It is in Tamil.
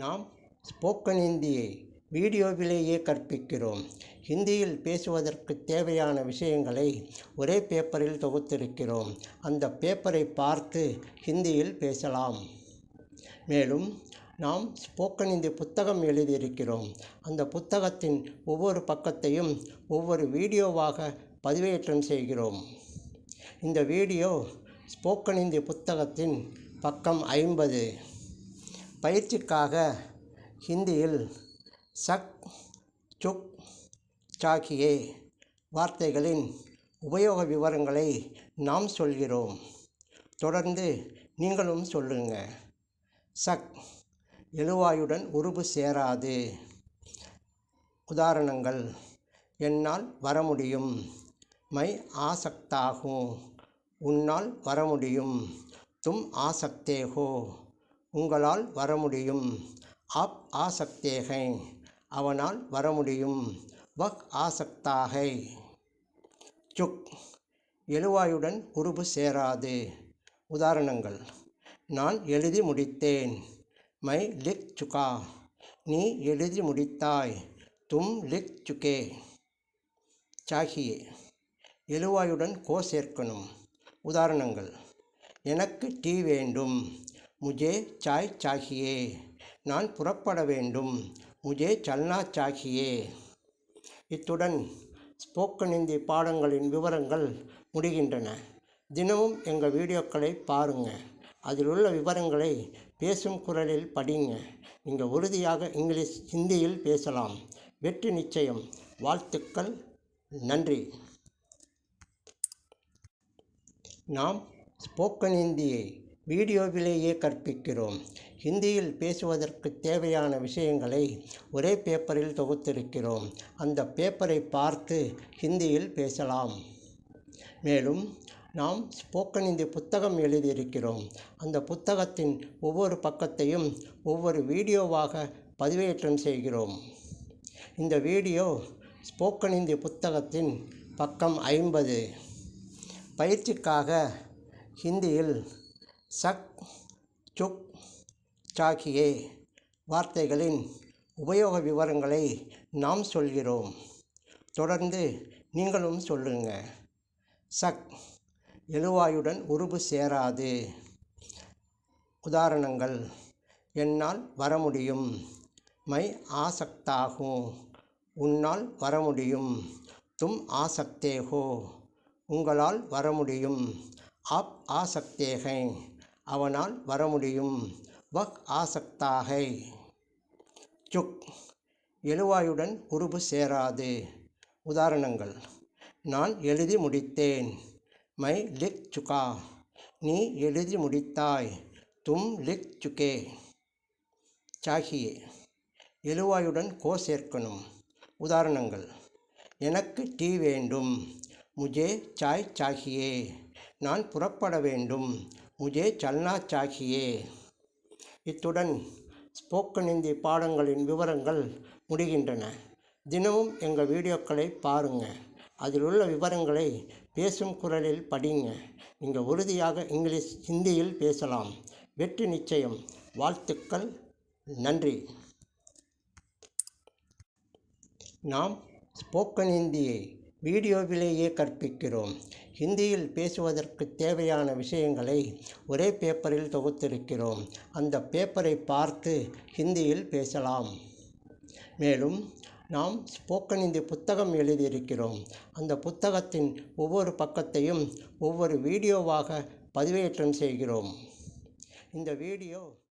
நாம் ஸ்போக்கன் ஹிந்தியை வீடியோவிலேயே கற்பிக்கிறோம். ஹிந்தியில் பேசுவதற்கு தேவையான விஷயங்களை ஒரே பேப்பரில் தொகுத்திருக்கிறோம். அந்த பேப்பரை பார்த்து ஹிந்தியில் பேசலாம். மேலும் நாம் ஸ்போக்கன் ஹிந்தி புத்தகம் எழுதியிருக்கிறோம். அந்த புத்தகத்தின் ஒவ்வொரு பக்கத்தையும் ஒவ்வொரு வீடியோவாக பதிவேற்றம் செய்கிறோம். இந்த வீடியோ ஸ்போக்கன் ஹிந்தி புத்தகத்தின் பக்கம் ஐம்பது. பயிற்சிக்காக ஹிந்தியில் சக் சுக் சாகியே வார்த்தைகளின் உபயோக விவரங்களை நாம் சொல்கிறோம். தொடர்ந்து நீங்களும் சொல்லுங்க. சக் எழுவாயுடன் உருபு சேராது. உதாரணங்கள் என்னால் வர முடியும். மை ஆசக்தாகும் உன்னால் வர முடியும். தும் ஆசக்தேகோ. உங்களால் வர முடியும் ஆப் ஆசக்தேகை அவனால் வர முடியும் வக் ஆசக்தாகை. சுக். எழுவாயுடன் உருபு சேராது. உதாரணங்கள். நான் எழுதி முடித்தேன். மை லிக் சுகா. நீ எழுதி முடித்தாய். தும் லிக் சுகே. சாகியே. எழுவாயுடன் கோ சேர்க்கணும். உதாரணங்கள். எனக்கு டீ வேண்டும். முஜே சாய் சாகியே. நான் புறப்பட வேண்டும். முஜே சல்னா சாகியே. இத்துடன் ஸ்போக்கன் இந்தி பாடங்களின் விவரங்கள் முடிகின்றன. தினமும் எங்கள் வீடியோக்களை பாருங்கள் அதில் உள்ள விவரங்களை பேசும் குரலில் படிங்க. நீங்கள் உறுதியாக இங்கிலீஷ் ஹிந்தியில் பேசலாம். வெற்றி நிச்சயம். வாழ்த்துக்கள். நன்றி. நாம் ஸ்போக்கன் ஹிந்தியை வீடியோவிலேயே கற்பிக்கிறோம். ஹிந்தியில் பேசுவதற்கு தேவையான விஷயங்களை ஒரே பேப்பரில் தொகுத்திருக்கிறோம். அந்த பேப்பரை பார்த்து ஹிந்தியில் பேசலாம். மேலும் நாம் ஸ்போக்கன் இந்தி புத்தகம் எழுதியிருக்கிறோம். அந்த புத்தகத்தின் ஒவ்வொரு பக்கத்தையும் ஒவ்வொரு வீடியோவாக பதிவேற்றம் செய்கிறோம். இந்த வீடியோ ஸ்போக்கன் இந்தி புத்தகத்தின் பக்கம் ஐம்பது. பயிற்சிக்காக ஹிந்தியில் சக் சுக் சாகியே வார்த்தைகளின் உபயோக விவரங்களை நாம் சொல்கிறோம். தொடர்ந்து நீங்களும் சொல்லுங்க. சக் எழுவாயுடன் உருபு சேராது. உதாரணங்கள் என்னால் வர முடியும். மை ஆசக்தாகும் உன்னால் வர முடியும். தும் ஆசக்தேகோ உங்களால் வர முடியும். ஆப் ஆசக்தேகை. அவனால் வர முடியும் வக் ஆசக்தாகை. சுக். எழுவாயுடன் உருபு சேராது. உதாரணங்கள். நான் எழுதி முடித்தேன். மை லிக் சுகா. நீ எழுதி முடித்தாய். தும் லிக் சுகே. சாகியே. எழுவாயுடன் கோ சேர்க்கணும். உதாரணங்கள். எனக்கு டீ வேண்டும். முஜே சாய் சாகியே. நான் புறப்பட வேண்டும். முஜே சல்னா சாகியே இத்துடன் ஸ்போக்கன் இந்தி பாடங்களின் விவரங்கள் முடிகின்றன. தினமும் எங்கள் வீடியோக்களை பாருங்கள் அதில் உள்ள விவரங்களை பேசும் குரலில் படிங்க. நீங்கள் உறுதியாக இங்கிலீஷ் ஹிந்தியில் பேசலாம். வெற்றி நிச்சயம். வாழ்த்துக்கள். நன்றி. நாம் ஸ்போக்கன் ஹிந்தியை வீடியோவிலேயே கற்பிக்கிறோம். ஹிந்தியில் பேசுவதற்கு தேவையான விஷயங்களை ஒரே பேப்பரில் தொகுத்திருக்கிறோம். அந்த பேப்பரை பார்த்து ஹிந்தியில் பேசலாம். மேலும் நாம் ஸ்போக்கன் இந்தி புத்தகம் எழுதியிருக்கிறோம். அந்த புத்தகத்தின் ஒவ்வொரு பக்கத்தையும் ஒவ்வொரு வீடியோவாக பதிவேற்றம் செய்கிறோம். இந்த வீடியோ